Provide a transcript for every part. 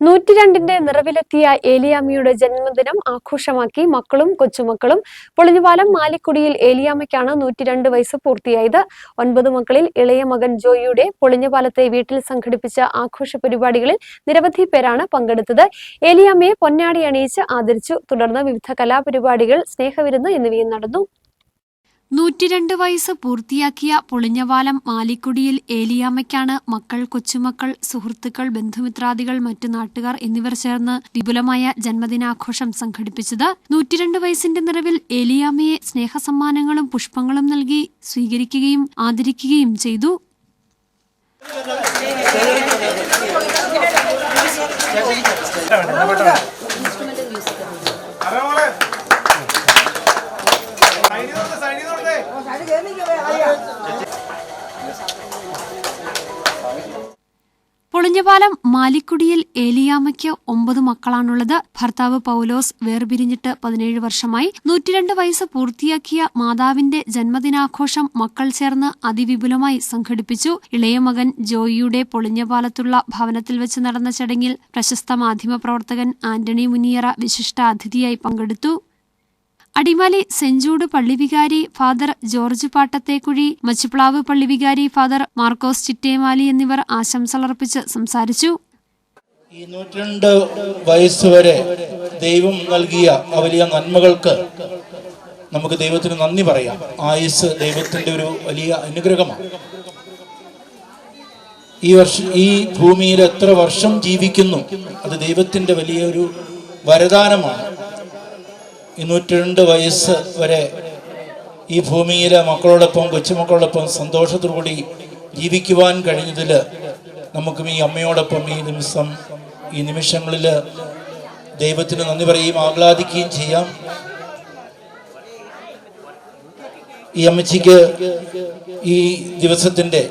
നൂറ്റിരണ്ടിന്റെ നിറവിലെത്തിയ ഏലിയാമ്മയുടെ ജന്മദിനം ആഘോഷമാക്കി മക്കളും കൊച്ചുമക്കളും പൊളിഞ്ഞുപാലം മാലിക്കുടിയിൽ ഏലിയാമ്മയ്ക്കാണ് നൂറ്റിരണ്ട് വയസ്സ് പൂർത്തിയായത്. ഒൻപത് മക്കളിൽ ഇളയ മകൻ ജോയിയുടെ പൊളിഞ്ഞുപാലത്തെ വീട്ടിൽ സംഘടിപ്പിച്ച ആഘോഷ പരിപാടികളിൽ നിരവധി പേരാണ് പങ്കെടുത്തത്. ഏലിയാമ്മയെ പൊന്നാടി അണിയിച്ച് ആദരിച്ചു. തുടർന്ന് വിവിധ കലാപരിപാടികൾ സ്നേഹവിരുന്ന് എന്നിവയും നടന്നു. നൂറ്റിരണ്ട് വയസ്സ് പൂർത്തിയാക്കിയ പൊളിഞ്ഞവാലം മാലിക്കുടിയിൽ ഏലിയാമ്മയ്ക്കാണ് മക്കൾ കൊച്ചുമക്കൾ സുഹൃത്തുക്കൾ ബന്ധുമിത്രാദികൾ മറ്റു നാട്ടുകാർ എന്നിവർ ചേർന്ന് വിപുലമായ ജന്മദിനാഘോഷം സംഘടിപ്പിച്ചത്. നൂറ്റിരണ്ട് വയസ്സിന്റെ നിറവിൽ ഏലിയാമ്മയെ സ്നേഹസമ്മാനങ്ങളും പുഷ്പങ്ങളും നൽകി സ്വീകരിക്കുകയും ആദരിക്കുകയും ചെയ്തു. പൊളിഞ്ഞപാലം മാലിക്കുടിയിൽ ഏലിയാമയ്ക്ക് ഒമ്പത് മക്കളാണുള്ളത്. ഭർത്താവ് പൌലോസ് വേർപിരിഞ്ഞിട്ട് പതിനേഴ് വർഷമായി. നൂറ്റിരണ്ട് വയസ്സ് പൂർത്തിയാക്കിയ മാതാവിന്റെ ജന്മദിനാഘോഷം മക്കൾ ചേർന്ന് അതിവിപുലമായി സംഘടിപ്പിച്ചു. ഇളയ മകൻ ജോയിയുടെ പൊളിഞ്ഞപാലത്തുള്ള ഭവനത്തിൽ വെച്ച് നടന്ന ചടങ്ങിൽ പ്രശസ്ത മാധ്യമപ്രവർത്തകൻ ആന്റണി മുനിയറ വിശിഷ്ട അതിഥിയായി പങ്കെടുത്തു. അടിമാലി സെഞ്ചൂട് പള്ളിവികാരി ഫാദർ ജോർജ് പാട്ടത്തേക്കുഴി മച്ചുപ്ലാവ് പള്ളിവികാരി ഫാദർ മാർക്കോസ് ചിറ്റേമാലി എന്നിവർ ആശംസകളർപ്പിച്ച് സംസാരിച്ചു. ഈ നൂറ്റിരണ്ട് വയസ്സ് വരെ ദൈവം നൽകിയ വലിയ നന്മകൾക്ക് നമുക്ക് ദൈവത്തിന് നന്ദി പറയാം. ആയുസ് ദൈവത്തിന്റെ ഒരു വലിയ അനുഗ്രഹമാണ്. ഈ വർഷം ഈ ഭൂമിയിൽ എത്ര വർഷം ജീവിക്കുന്നു അത് ദൈവത്തിന്റെ വലിയൊരു വരദാനമാണ്. ഈ രണ്ട് വയസ്സ് വരെ ഈ ഭൂമിയിലെ മക്കളോടൊപ്പം കൊച്ചുമക്കളോടൊപ്പം സന്തോഷത്തോടുകൂടി ജീവിക്കുവാൻ കഴിഞ്ഞതിൽ നമുക്കും ഈ അമ്മയോടൊപ്പം ഈ നിമിഷം ഈ നിമിഷങ്ങളിൽ ദൈവത്തിന് നന്ദി പറയുകയും ആഹ്ലാദിക്കുകയും ചെയ്യാം. ഈ അമ്മച്ചിക്ക് ഈ ദിവസത്തിന്റെ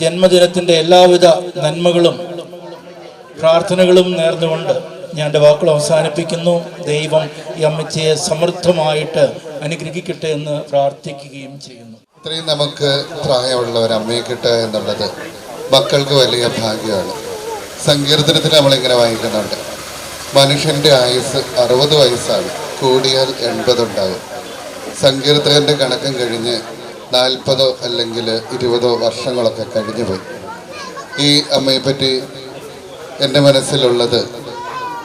ജന്മദിനത്തിന്റെ എല്ലാവിധ നന്മകളും പ്രാർത്ഥനകളും നേർന്നുകൊണ്ട് ഞാൻ എന്റെ വാക്കുകൾ അവസാനിപ്പിക്കുന്നു. ദൈവം ഈ അമ്മച്ചിയെ സമൃദ്ധമായിട്ട് അനുഗ്രഹിക്കട്ടെ എന്ന് പ്രാർത്ഥിക്കുകയും ചെയ്യുന്നു. ഇത്രയും നമുക്ക് പ്രായമുള്ള ഒരു അമ്മയെ കിട്ടുക എന്നുള്ളത് മക്കൾക്ക് വലിയ ഭാഗ്യമാണ്. സങ്കീർത്തനത്തിൽ നമ്മളിങ്ങനെ വായിക്കുന്നുണ്ട്. മനുഷ്യന്റെ ആയുസ് അറുപത് വയസ്സാണ്. കൂടിയാൽ എൺപതുണ്ടാകും സങ്കീർത്തകന്റെ കണക്കും കഴിഞ്ഞ് നാൽപ്പതോ അല്ലെങ്കിൽ ഇരുപതോ വർഷങ്ങളൊക്കെ കഴിഞ്ഞു പോയി ഈ അമ്മയെപ്പറ്റി എന്റെ മനസ്സിലുള്ളത്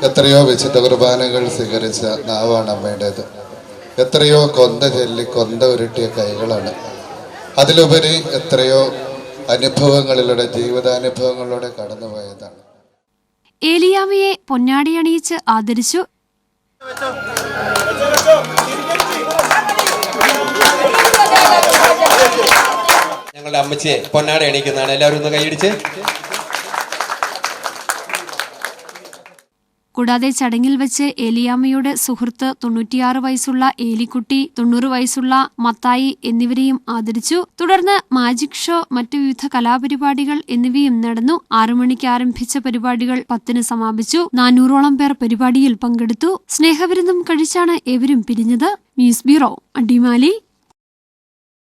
എത്രയോ വിശുദ്ധ കുർബാനകൾ സ്വീകരിച്ച നാവാണ് അമ്മയുടേത്. എത്രയോ കൊന്ത ചൊല്ലി കൊന്ത ഉരുട്ടിയ കൈകളാണ്. അതിലുപരി എത്രയോ അനുഭവങ്ങളിലൂടെ ജീവിതാനുഭവങ്ങളിലൂടെ കടന്നുപോയതാണ്. ഏലിയാമിയെ പൊന്നാടി അണിയിച്ച് ആദരിച്ചു. ഞങ്ങളുടെ അമ്മച്ചിയെ പൊന്നാടി അണിയിക്കുന്നതാണ്. എല്ലാവരും ഒന്ന് കൈയടിച്ച്. കൂടാതെ ചടങ്ങിൽ വെച്ച് ഏലിയാമ്മയുടെ സുഹൃത്ത് തൊണ്ണൂറ്റിയാറ് വയസ്സുള്ള ഏലിക്കുട്ടി തൊണ്ണൂറ് വയസ്സുള്ള മത്തായി എന്നിവരെയും ആദരിച്ചു. തുടർന്ന് മാജിക് ഷോ മറ്റു വിവിധ കലാപരിപാടികൾ എന്നിവയും നടന്നു. ആറു മണിക്ക് ആരംഭിച്ച പരിപാടികൾ പത്തിന് സമാപിച്ചു. നാനൂറോളം പേർ പരിപാടിയിൽ പങ്കെടുത്തു. സ്നേഹവിരുന്നും കഴിച്ചാണ് ഏവരും പിരിഞ്ഞത്. News bureau Adimali.